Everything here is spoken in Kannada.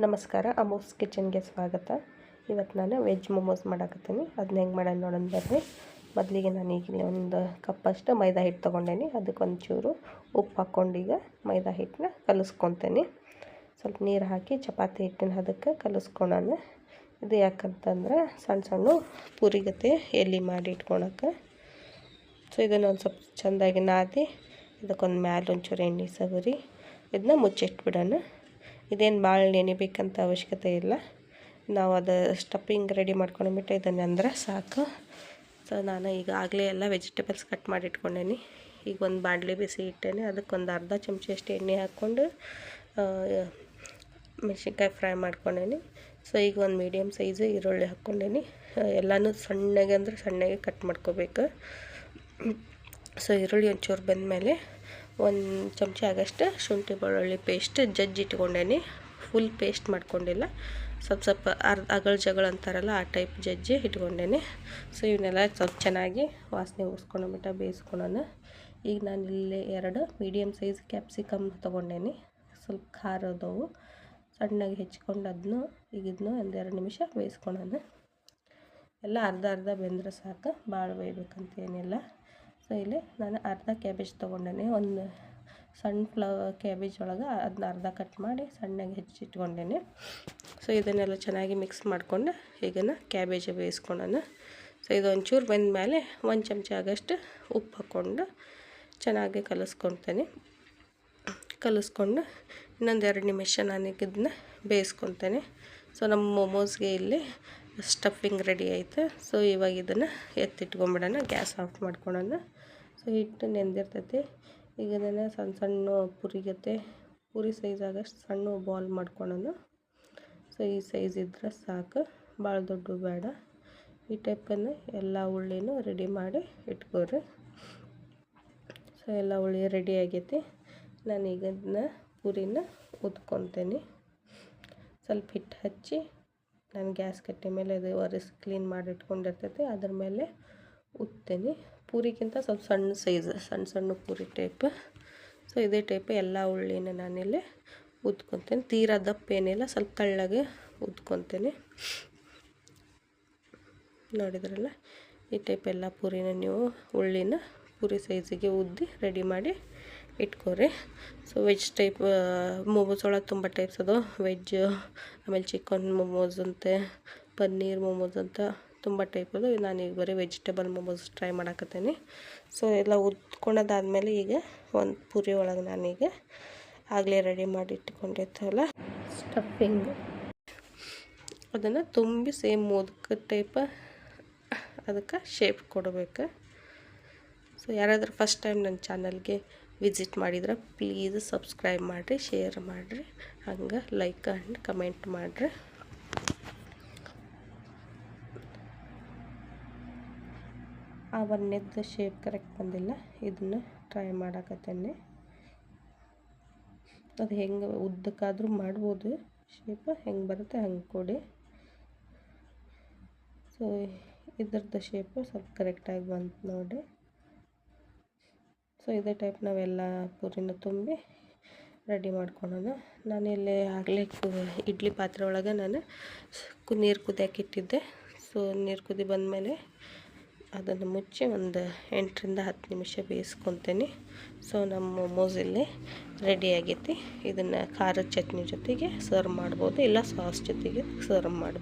ನಮಸ್ಕಾರ, ಅಮೋಸ್ ಕಿಚನ್ಗೆ ಸ್ವಾಗತ. ಇವತ್ತು ನಾನು ವೆಜ್ ಮೊಮೋಸ್ ಮಾಡಾಕತ್ತೀನಿ. ಅದನ್ನ ಹೆಂಗೆ ಮಾಡೋಣ ನೋಡೋಣ ಬರ್ರಿ ಮೊದಲಿಗೆ ನಾನು ಈಗ ಒಂದು ಕಪ್ಪಷ್ಟು ಮೈದಾ ಹಿಟ್ಟು ತೊಗೊಂಡೇನಿ. ಅದಕ್ಕೆ ಒಂಚೂರು ಉಪ್ಪು ಹಾಕ್ಕೊಂಡು ಈಗ ಮೈದಾ ಹಿಟ್ಟನ್ನ ಕಲಿಸ್ಕೊತೀನಿ. ಸ್ವಲ್ಪ ನೀರು ಹಾಕಿ ಚಪಾತಿ ಹಿಟ್ಟಿನ ಅದಕ್ಕೆ ಕಲಿಸ್ಕೊಳೋಣ. ಇದು ಯಾಕಂತಂದ್ರೆ ಸಣ್ಣ ಸಣ್ಣ ಪುರಿಗತೆ ಎಲ್ಲಿ ಮಾಡಿ ಇಟ್ಕೊಳಕ್ಕೆ. ಸೊ, ಇದನ್ನು ಒಂದು ಸ್ವಲ್ಪ ಚೆಂದಾಗಿ ನಾದಿ, ಇದಕ್ಕೊಂದು ಮ್ಯಾಲೆ ಒಂಚೂರು ಎಣ್ಣೆ ಸವರಿ, ಇದನ್ನ ಮುಚ್ಚಿಟ್ಬಿಡೋಣ. ಇದೇನು ಭಾಳ ನೆನಿಬೇಕಂತ ಅವಶ್ಯಕತೆ ಇಲ್ಲ. ನಾವು ಅದು ಸ್ಟಫಿಂಗ್ ರೆಡಿ ಮಾಡ್ಕೊಂಡ್ಬಿಟ್ಟು ಇದನ್ನು ಅಂದ್ರೆ ಸಾಕು. ಸೊ ನಾನು ಈಗ ಆಗಲೇ ಎಲ್ಲ ವೆಜಿಟೇಬಲ್ಸ್ ಕಟ್ ಮಾಡಿ ಇಟ್ಕೊಂಡೇನಿ ಈಗ ಒಂದು ಬಾಣಲೆ ಬಿಸಿ ಇಟ್ಟೇನೆ. ಅದಕ್ಕೊಂದು ಅರ್ಧ ಚಮಚಷ್ಟು ಎಣ್ಣೆ ಹಾಕ್ಕೊಂಡು ಮೆಣಸಿನ್ಕಾಯಿ ಫ್ರೈ ಮಾಡ್ಕೊಂಡೇನಿ. ಸೊ ಈಗ ಒಂದು ಮೀಡಿಯಮ್ ಸೈಜು ಈರುಳ್ಳಿ ಹಾಕ್ಕೊಂಡೇನಿ. ಎಲ್ಲನೂ ಸಣ್ಣಗೆ ಅಂದ್ರೆ ಸಣ್ಣಗೆ ಕಟ್ ಮಾಡ್ಕೋಬೇಕು. ಸೊ ಈರುಳ್ಳಿ ಒಂಚೂರು ಬಂದಮೇಲೆ ಒಂದು ಚಮಚ ಆಗಷ್ಟು ಶುಂಠಿ ಬೆಳ್ಳುಳ್ಳಿ ಪೇಸ್ಟ್ ಜಜ್ಜಿ ಇಟ್ಕೊಂಡೇನಿ. ಫುಲ್ ಪೇಸ್ಟ್ ಮಾಡ್ಕೊಂಡಿಲ್ಲ. ಸ್ವಲ್ಪ ಸ್ವಲ್ಪ ಅರ್ಧ ಅಗಳ ಜಗಳ ಅಂತಾರಲ್ಲ, ಆ ಟೈಪ್ ಜಜ್ಜಿ ಇಟ್ಕೊಂಡೇನಿ. ಸೊ ಇವನ್ನೆಲ್ಲ ಸ್ವಲ್ಪ ಚೆನ್ನಾಗಿ ವಾಸನೆ ಉಸ್ಕೊಂಡ್ಬಿಟ್ಟು ಬೇಯಿಸ್ಕೊಳೋಣ ಈಗ ನಾನು ಇಲ್ಲಿ ಎರಡು ಮೀಡಿಯಮ್ ಸೈಜ್ ಕ್ಯಾಪ್ಸಿಕಮ್ ತೊಗೊಂಡೇನಿ. ಸ್ವಲ್ಪ ಖಾರದವು. ಸಣ್ಣಗೆ ಹೆಚ್ಕೊಂಡು ಅದನ್ನು ಈಗ ಇದನ್ನು ಒಂದೆರಡು ನಿಮಿಷ ಬೇಯಿಸ್ಕೊಳೋಣ ಎಲ್ಲ ಅರ್ಧ ಅರ್ಧ ಬೆಂದ್ರೆ ಸಾಕು. ಭಾಳ ಬೇಯಬೇಕಂತ ಏನಿಲ್ಲ ಸೊ ಇಲ್ಲಿ ನಾನು ಅರ್ಧ ಕ್ಯಾಬೇಜ್ ತೊಗೊಂಡೇನೆ. ಒಂದು ಸಣ್ಣ ಫ್ಲವ ಕ್ಯಾಬೇಜ್ ಒಳಗೆ ಅದನ್ನ ಅರ್ಧ ಕಟ್ ಮಾಡಿ ಸಣ್ಣಗೆ ಹೆಚ್ಚಿಟ್ಕೊಂಡೇನೆ. ಸೊ ಇದನ್ನೆಲ್ಲ ಚೆನ್ನಾಗಿ ಮಿಕ್ಸ್ ಮಾಡಿಕೊಂಡು ಈಗನ ಕ್ಯಾಬೇಜ್ ಬೇಯಿಸ್ಕೊಳ್ಳೋಣ. ಸೊ ಇದು ಒಂಚೂರು ಬಂದ ಮೇಲೆ ಒಂದು ಚಮಚ ಆಗಷ್ಟು ಉಪ್ಪು ಹಾಕ್ಕೊಂಡು ಚೆನ್ನಾಗಿ ಕಲಿಸ್ಕೊತೇನೆ ಕಲಿಸ್ಕೊಂಡು ಇನ್ನೊಂದು ಎರಡು ನಿಮಿಷ ನಾನು ಇದನ್ನ ಬೇಯಿಸ್ಕೊತೇನೆ ಸೊ ನಮ್ಮ ಮೊಮೋಸ್ಗೆ ಇಲ್ಲಿ ಸ್ಟಫಿಂಗ್ ರೆಡಿ ಆಯಿತು. ಸೊ ಇವಾಗ ಇದನ್ನು ಎತ್ತಿಟ್ಕೊಂಬಿಡೋಣ, ಗ್ಯಾಸ್ ಆಫ್ ಮಾಡ್ಕೊಳೋಣ. ಸೊ ಹಿಟ್ಟು ನೆಂದಿರ್ತೈತಿ. ಈಗ ಇದನ್ನು ಸಣ್ಣ ಸಣ್ಣ ಪುರಿಗತ್ತೆ ಪುರಿ ಸೈಜ್ ಆಗಷ್ಟು ಸಣ್ಣ ಬಾಲ್ ಮಾಡ್ಕೊಳೋದು ಸೊ ಈ ಸೈಜ್ ಇದ್ರೆ ಸಾಕು. ಭಾಳ ದೊಡ್ಡ ಬೇಡ. ಈ ಟೈಪನ್ನು ಎಲ್ಲ ಉಳ್ಳಿನೂ ರೆಡಿ ಮಾಡಿ ಇಟ್ಕೋರಿ. ಸೊ ಎಲ್ಲ ಉಳ್ಳಿ ರೆಡಿ ಆಗೈತಿ. ನಾನೀಗ ಅದನ್ನ ಪುರಿನ ಉದ್ಕೊತೇನೆ ಸ್ವಲ್ಪ ಹಿಟ್ಟು ಹಚ್ಚಿ, ನಾನು ಗ್ಯಾಸ್ ಕಟ್ಟೆ ಮೇಲೆ ಅದು ಒರೆಸಿ ಕ್ಲೀನ್ ಮಾಡಿ ಇಟ್ಕೊಂಡಿರ್ತೈತಿ. ಅದ್ರ ಮೇಲೆ ಉತ್ತೇನೆ. ಪೂರಿಗಿಂತ ಸ್ವಲ್ಪ ಸಣ್ಣ ಸೈಜ್, ಸಣ್ಣ ಸಣ್ಣ ಪೂರಿ ಟೈಪ್ ಸೊ ಇದೇ ಟೈಪ್ ಎಲ್ಲ ಉಳ್ಳಿನ ನಾನಿಲ್ಲಿ ಉದ್ಕೊತೇನೆ. ತೀರಾ ದಪ್ಪ ಏನಿಲ್ಲ, ಸ್ವಲ್ಪ ತಳ್ಳಗೆ ಉದ್ಕೊತೇನೆ. ನೋಡಿದ್ರಲ್ಲ, ಈ ಟೈಪ್ ಎಲ್ಲ ಪೂರಿನ ನೀವು ಉಳ್ಳಿನ ಪೂರಿ ಸೈಜಿಗೆ ಉದ್ದಿ ರೆಡಿ ಮಾಡಿ ಇಟ್ಕೋರಿ. ಸೊ ವೆಜ್ ಟೈಪ್ ಮೊಮೋಸ್ ಒಳಗೆ ತುಂಬ ಟೈಪ್ಸ್ ಅದು ವೆಜ್ ಆಮೇಲೆ ಚಿಕನ್ ಮೊಮೋಸ್ ಅಂತೆ, ಪನ್ನೀರ್ ಮೊಮೋಸ್ ಅಂತ ತುಂಬ ಟೈಪದು ನಾನು ಈಗ ಬರೀ ವೆಜಿಟೇಬಲ್ ಮೊಮೋಸ್ ಟ್ರೈ ಮಾಡಾಕತ್ತೀನಿ. ಸೊ, ಎಲ್ಲ ಉದ್ಕೊಳೋದಾದ್ಮೇಲೆ ಈಗ ಒಂದು ಪೂರಿ ಒಳಗೆ ನಾನೀಗ ಆಗಲೇ ರೆಡಿ ಮಾಡಿ ಇಟ್ಕೊಂಡಿರ್ತೇವಲ್ಲ ಸ್ಟಫಿಂಗ್ ಅದನ್ನು ತುಂಬಿ ಸೇಮ್ ಮೋದಕ ಟೈಪ ಅದಕ್ಕೆ ಶೇಪ್ ಕೊಡಬೇಕು. ಸೊ ಯಾರಾದರೂ ಫಸ್ಟ್ ಟೈಮ್ ನನ್ನ ಚಾನಲ್ಗೆ ವಿಸಿಟ್ ಮಾಡಿದ್ರೆ ಪ್ಲೀಸ್ ಸಬ್ಸ್ಕ್ರೈಬ್ ಮಾಡಿರಿ ಶೇರ್ ಮಾಡಿರಿ, ಹಂಗೆ ಲೈಕ್ ಆ್ಯಂಡ್ ಕಮೆಂಟ್ ಮಾಡಿರಿ. ಆ ಒಂದನೇದು ಶೇಪ್ ಕರೆಕ್ಟ್ ಬಂದಿಲ್ಲ. ಇದನ್ನು ಟ್ರೈ ಮಾಡಾಕತ್ತೇನೆ. ಅದು ಹೆಂಗೆ ಉದ್ದಕ್ಕಾದರೂ ಮಾಡ್ಬೋದು. ಶೇಪ್ ಹೆಂಗೆ ಬರುತ್ತೆ ಹಂಗೆ ಕೊಡಿ. ಸೊ ಇದ್ರದ್ದು ಶೇಪು ಸ್ವಲ್ಪ ಕರೆಕ್ಟಾಗಿ ಬಂತು ನೋಡಿ. ಸೊ ಇದೇ ಟೈಪ್ ನಾವೆಲ್ಲ ಪೂರಿನ ತುಂಬಿ ರೆಡಿ ಮಾಡ್ಕೊಳೋಣ. ನಾನು ಇಲ್ಲಿ ಆಗಲೇ ಇಡ್ಲಿ ಪಾತ್ರೆ ಒಳಗೆ ನಾನು ನೀರು ಕುದಿಯೋಕೆ ಇಟ್ಟಿದ್ದೆ. ಸೊ ನೀರು ಕುದಿ ಬಂದಮೇಲೆ ಅದನ್ನು ಮುಚ್ಚಿ ಒಂದು ಎಂಟರಿಂದ ಹತ್ತು ನಿಮಿಷ ಬೇಯಿಸ್ಕೊತೀನಿ. ಸೊ ನಮ್ಮ ಮೊಮೋಸ್ ಇಲ್ಲಿ ರೆಡಿ ಆಗೈತಿ. ಇದನ್ನು ಖಾರದ ಚಟ್ನಿ ಜೊತೆಗೆ ಸರ್ವ್ ಮಾಡ್ಬೋದು, ಇಲ್ಲ ಸಾಸ್ ಜೊತೆಗೆ ಸರ್ವ್ ಮಾಡ್ಬೋದು.